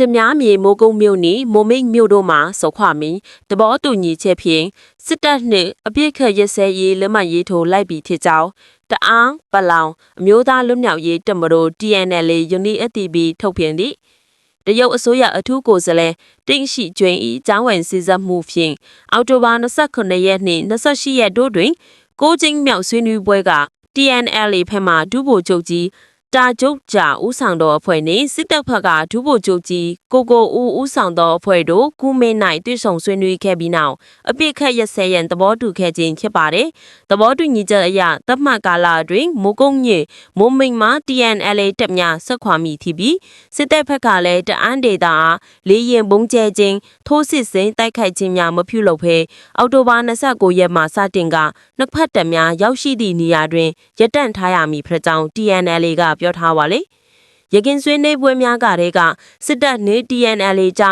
တမြားမြေမိုးကုတ်မြို့နီမိုမိတ်မြို့တို့မှာစောခွာမီတဘောတူညီချက်ဖြင့်စစ်တပ်နှင့်အပြစ်ခတ်ရက်စဲရေးလက်မှတ်ရေးထိုးလိုက်ပြီးဖြစ်ကြောင်းတအားပလောင်အမျိုးသားလွတ်မြောက်ရေးတပ်မတော် TNL ယူနီအတီဘီထုတ်ပြန်သည့်တရုတ်အစိုးရအထူးကိုယ်စားလှယ်တင်းရှိကျွင်းဤကျောင်းဝင်စည်းစပ်မှုဖြင့်အောက်တိုဘာ29ရက်နှင့်28ရက်တို့တွင်ကိုချင်းမြောက်ဆွေးနွေးပွဲက TNL ဖက်မှဒုဗိုလ်ချုပ်ကြီး တာကျုပ်ကြာဦးဆောင်သောအဖွဲ့နှင့်စစ်တပ်ဖက်ကဒုဗိုလ်ချုပ်ကြီးကိုကိုဦးဦးဆောင်သောအဖွဲ့တို့ကုမင်း၌တွေ့ဆုံဆွေးနွေးခဲ့ပြီးနောက်အပြစ်ခတ်ရက်စဲရန်သဘောတူခဲ့ခြင်းဖြစ်ပါတယ်။သဘောတူညီချက်အရသတ်မှတ်ကာလအတွင်းမိုးကုတ်ညစ်မိုးမိန်မှ TNL တက်များဆက်ခွာမိထီပြီးစစ်တပ်ဖက်ကလည်းတအန်းဒေတာအားလေးရင်ဘုံကျဲခြင်းထိုးစစ်စိန်တိုက်ခိုက်ခြင်းများမပြုလုပ်ဘဲအောက်တိုဘာ29ရက်မှစတင်ကနှစ်ဖက်တပ်များရောက်ရှိသည့်နေရာတွင်ရပ်တန့်ထားရမည်ဖြစ်ကြောင်း TNL ကပြောထားပါလေ။ရခင်ဆွေးနွေးပွဲများကတည်းကစစ်တပ်နှင့် TNL ကြ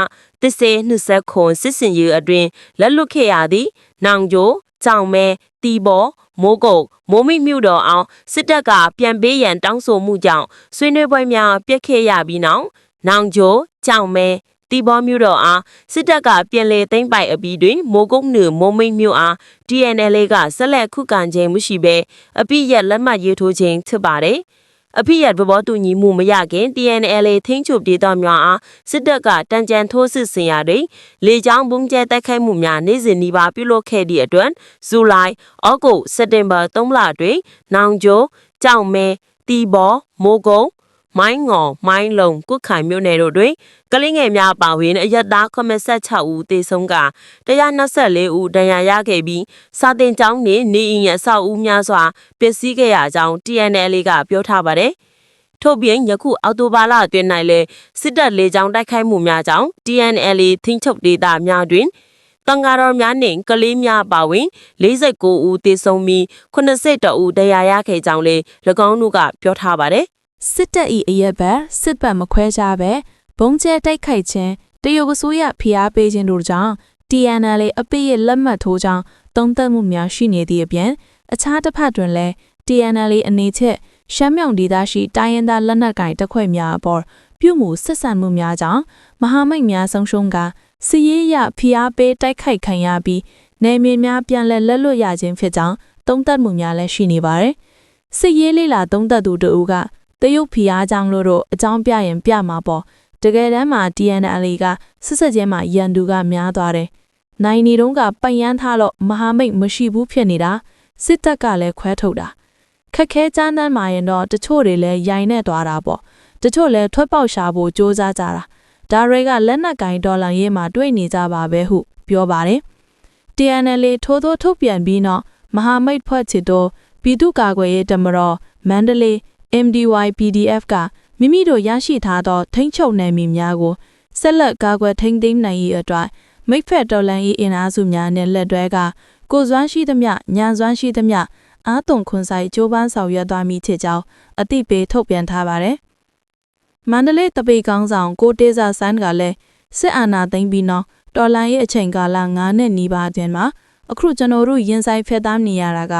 တစ္ဆေနှစ်ဆက်ခွန်စစ်စင်ရေးအတွင်လက်လွတ်ခဲ့ရသည့်နောင်ကျိုကြောင်မဲတီဘောမိုးကုတ်မိုးမိမြို့တော်အောင်စစ်တပ်ကပြန်ပေးရန်တောင်းဆိုမှုကြောင့်ဆွေးနွေးပွဲများပြက်ခဲ့ရပြီးနောက်နောင်ကျိုကြောင်မဲတီဘောမြို့တော်အားစစ်တပ်ကပြန်လည်သိမ်းပိုက်အပြီးတွင်မိုးကုတ်နှင့်မိုးမိတ်မြို့အား TNL ကဆက်လက်ခုခံခြင်းမရှိဘဲအပြည့်ရလက်မှတ်ရေးထိုးခြင်းဖြစ်ပါတယ်။ အဖိရသဘောတူညီမှုမရခင် TNL ထိန်းချုပ်ဒေသများအားစစ်တပ်ကတန်ကြံထိုးစစ်ဆင်ရာတွင်လေကြောင်းဘုံကျဲတိုက်ခိုက်မှုများနေ့စဉ်နီးပါးပြုလုပ်ခဲ့သည့်အတွက်ဇူလိုင်၊ဩဂုတ်၊စက်တင်ဘာ3လတွင်နောင်ကျိုး၊ကြောင်မဲ၊တီဘော်၊မိုးကုံ မိုင်းငေါ်မိုင်းလုံကုတ်ခိုင်မြို့နယ်တို့တွင်ကလင်းငယ်များပါဝင်အရက်သား86ဦးသေဆုံးက124ဦးဒဏ်ရာရခဲ့ပြီးစာတင်ကျောင်းနှင့်နေအိမ်အဆောက်အဦများစွာပျက်စီးခဲ့ရကြောင်း TNL ကပြောထားပါတယ်။ထို့ပြင်ယခုအော်တိုဘာလအတွင်း၌လည်းစစ်တပ်လေကြောင်းတိုက်ခိုက်မှုများကြောင့် TNL ထိန်းချုပ်ဒေသများတွင်တန်ဃာတော်များနှင့်ကလေးများပါဝင်49ဦးသေဆုံးပြီး82ဦးဒဏ်ရာရခဲ့ကြောင်းလည်း၎င်းတို့ကပြောထားပါတယ်။ စစ်တပ်၏အရက်ဘက်စစ်ဘက်မခွဲခြားပဲဘုံကျဲတိုက်ခိုက်ခြင်းတရုတ်အစိုးရဖိအားပေးခြင်းတို့ကြောင့် TNL အပိရဲ့လက်မှတ်ထိုးကြောင်းတုံ့တက်မှုများရှိနေသည့်အပြင်အခြားတစ်ဖက်တွင်လည်း TNL အနေချက်ရှမ်းမြောင်ဒေသရှိတိုင်းရင်းသားလက်နက်ကိုင်တပ်ဖွဲ့များအပေါ်ပြုမှုဆက်ဆံမှုများကြောင့်မဟာမိတ်များဆုံးရှုံးကစီးရေးရဖိအားပေးတိုက်ခိုက်ခံရပြီးနေမြေများပြန်လည်လက်လွတ်ရခြင်းဖြစ်ကြောင်းတုံ့တက်မှုများလည်းရှိနေပါတယ်။စစ်ရေးလေးလာတုံ့တက်သူတို့က တရုတ်ဖီအားကြောင့်လို့တော့အကြောင်းပြရင်ပြမှာပေါ့တကယ်တမ်းမှာ DNL ကဆက်ဆက်ချင်းမှာရန်သူကများသွားတယ်နိုင်နေတုန်းကပိုင်ရန်ထားလို့မဟာမိတ်မရှိဘူးဖြစ်နေတာစစ်တပ်ကလည်းခွဲထုတ်တာခက်ခဲကြမ်းတမ်းမှရင်တော့တချို့တွေလည်းရိုင်နဲ့သွားတာပေါ့တချို့လည်းထွက်ပေါက်ရှာဖို့စူးစမ်းကြတာဒါတွေကလက်နက်ကင်ဒေါ်လာရေးမှာတွေ့နေကြပါပဲဟုပြောပါတယ် TNL ထိုးထိုးထုတ်ပြန်ပြီးတော့မဟာမိတ်ဖွဲ့ချစ်တော့ပြည်သူ့ကာကွယ်ရေးတမတော်မန္တလေး MDY PDF ကမိမိတို့ရရှိထားသော ထိန်းချုပ်နယ်မြေများကိုဆက်လက်ကာကွယ်ထိန်းသိမ်းနိုင်ရေးအတွက်မိတ်ဖက်တော်လှန်ရေးအင်အားစုများနဲ့လက်တွဲကကိုစွမ်းရှိသမျှညံစွမ်းရှိသမျှအားသွန်ခွန်ဆိုင်ကြိုးပမ်းဆောင်ရွက်သွားမိချေကြောင်းအသိပေးထုတ်ပြန်ထားပါတယ်။မန္တလေးတပိတ်ကောင်းဆောင်ကိုတေးစာဆိုင်းကလည်းစစ်အာဏာသိမ်းပြီးနောက်တော်လှန်ရေးအချိန်ကာလ9နှစ်နီးပါးအတွင်းမှာအခုကျွန်တော်တို့ရင်ဆိုင်ဖက်သားနေရတာက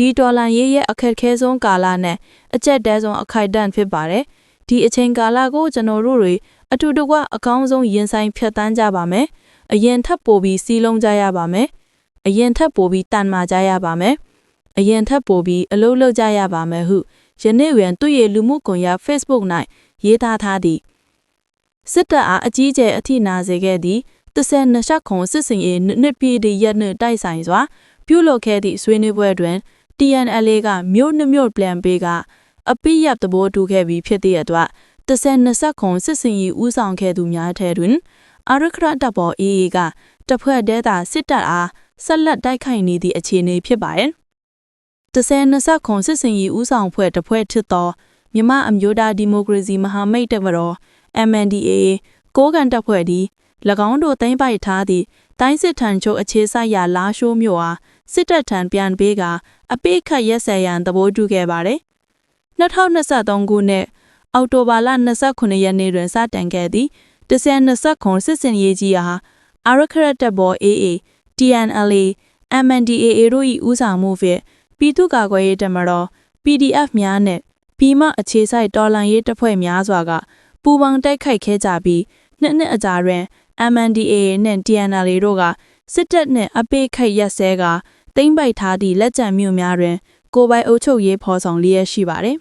ဒီဒေါ်လာရေးရဲ့အခက်ခဲဆုံးကာလနဲ့အကျက်တဲဆုံးအခိုက်အတန့်ဖြစ်ပါတယ်။ဒီအချိန်ကာလကိုကျွန်တော်တို့တွေအတူတကွအကောင်းဆုံးရင်ဆိုင်ဖြတ်တန်းကြပါမယ်။အရင်ထပ်ပိုပြီးစီးလုံးကြရပါမယ်။အရင်ထပ်ပိုပြီးတန်မာကြရပါမယ်။အရင်ထပ်ပိုပြီးအလုပ်လုပ်ကြရပါမယ်ဟုယနေ့ဝင်သူ့ရဲ့လူမှုကွန်ရက် Facebook ၌ရေးသားထားသည်စစ်တပ်အားအကြီးကျယ်အထိနာစေခဲ့သည့်တစ်ဆယ်နှစ်ရှခုစစ်စင်ရေးနှစ်ပြည့်တည်းရက်နှင့်တိုက်ဆိုင်စွာပြုလုပ်ခဲ့သည့်ဆွေးနွေးပွဲတွင် TNLA ကမြို့နှမြို့ပြန်ပေးကအပိယပ်သဘောတူခဲ့ပြီးဖြစ်သည့်အတွက်တစ်ဆယ်နှစ်ဆက်ခွန်စစ်စင်ရေးဦးဆောင်ခဲ့သူများထဲတွင်အာရခရတပ်ပေါ် AA ကတဖွဲ့တည်းသာစစ်တပ်အားဆက်လက်တိုက်ခိုက်နေသည့်အခြေအနေဖြစ်ပါတယ်။တစ်ဆယ်နှစ်ဆက်ခွန်စစ်စင်ရေးဦးဆောင်ဖွဲ့တဖွဲ့ဖြစ်သောမြမအမျိုးသားဒီမိုကရေစီမဟာမိတ်တပ်မတော် MNDAA ကိုးကန်တပ်ဖွဲ့သည်၎င်းတို့သိမ်းပိုက်ထားသည့်တိုင်းစစ်ထံချုပ်အခြေဆိုင်ရာလာရှိုးမြို့အား စစ်တပ်ထံပြန်ပေးကအပိခတ်ရက်စက်ရန်သဘောတူခဲ့ပါတယ်။2023ခုနှစ်အောက်တိုဘာလ29ရက်နေ့တွင်စတင်ခဲ့သည့်1029စစ်စင်ရေးကြီးအားအာရခရတပ်ဘော AA TNLA MNDAA တို့၏ဦးဆောင်မှုဖြင့်ပြည်သူ့ကာကွယ်ရေးတပ်မတော် PDF များနှင့်ပြည်မအခြေစိုက်တော်လှန်ရေးတပ်ဖွဲ့များစွာကပူးပေါင်းတိုက်ခိုက်ခဲ့ကြပြီးနှစ်နှစ်အကြာတွင် MNDAA နှင့် TNLA တို့ကစစ်တပ်နှင့်အပိတ်ခတ်ရက်စဲက တိမ့်ပိုက်ထားသည့်လက်ကျန်မြို့များတွင်ကိုယ်ပိုင်အုပ်ချုပ်ရေးဖော်ဆောင်လျက်ရှိပါသည်